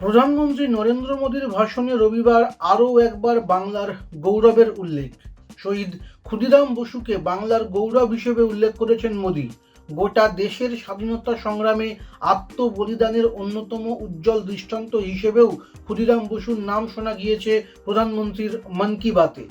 প্রধানমন্ত্রী নরেন্দ্র মোদীর ভাষণে রবিবার আরও একবার বাংলার গৌরবের উল্লেখ। শহীদ ক্ষুদিরাম বসুকে বাংলার গৌরব হিসেবে উল্লেখ করেছেন মোদী। গোটা দেশের স্বাধীনতা সংগ্রামে আত্মবলিদানের অন্যতম উজ্জ্বল দৃষ্টান্ত হিসেবেও ক্ষুদিরাম বসুর নাম শোনা গিয়েছে প্রধানমন্ত্রীর মন কি বাতে।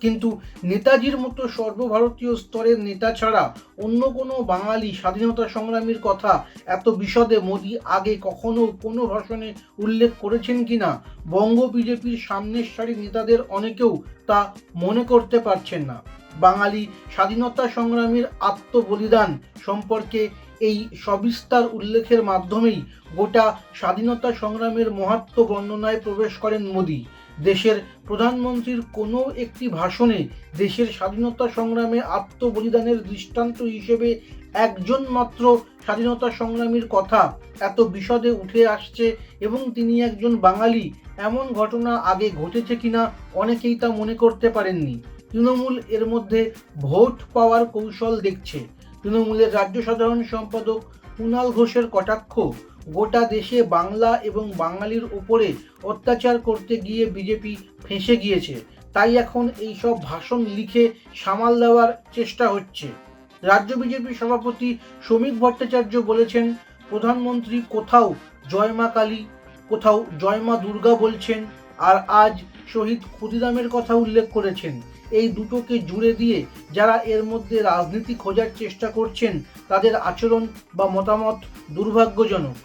কিন্তু নেতাজির মতো সর্বভারতীয় স্তরের নেতা ছাড়া অন্য কোনো বাঙালি স্বাধীনতা সংগ্রামীর কথা এত বিশদে মোদী আগে কখনো কোনো ভাষণে উল্লেখ করেছেন কিনা? বঙ্গ বিজেপির সামনের সারির নেতাদের অনেকেও তা মনে করতে পারছেন না। বাঙালি স্বাধীনতা সংগ্রামীর আত্মবলিদান সম্পর্কে এই সবিস্তার উল্লেখের মাধ্যমেই গোটা স্বাধীনতা সংগ্রামের মহাত্ম বর্ণনায় প্রবেশ করেন মোদী। দেশের প্রধানমন্ত্রীর কোনো একটি ভাষণে দেশের স্বাধীনতা সংগ্রামে আত্মবলিদানের দৃষ্টান্ত হিসেবে একজন মাত্র স্বাধীনতা সংগ্রামীর কথা এত বিশদে উঠে আসছে এবং তিনি একজন বাঙালি, এমন ঘটনা আগে ঘটেছে কিনা অনেকেই তা মনে করতে পারেননি। তৃণমূল এর মধ্যে ভোট পাওয়ার কৌশল দেখছে। তৃণমূলের রাজ্য সাধারণ সম্পাদক কুণাল ঘোষের কটাক্ষ গোটা দেশে বাংলা এবং বাঙালির উপরে অত্যাচার করতে গিয়ে বিজেপি ফেঁসে গিয়েছে। তাই এখন এই সব ভাষণ লিখে সামাল দেওয়ার চেষ্টা হচ্ছে। রাজ্য বিজেপির সভাপতি শ্রমিক ভট্টাচার্য বলেছেন, প্রধানমন্ত্রী কোথাও জয় মা কালী, কোথাও জয় মা দুর্গা বলছেন আর আজ শহীদ ক্ষুদিরামের কথা উল্লেখ করেছেন। এই দুটোকে জুড়ে দিয়ে যারা এর মধ্যে রাজনীতি খোঁজার চেষ্টা করছেন, তাদের আচরণ বা মতামত দুর্ভাগ্যজনক।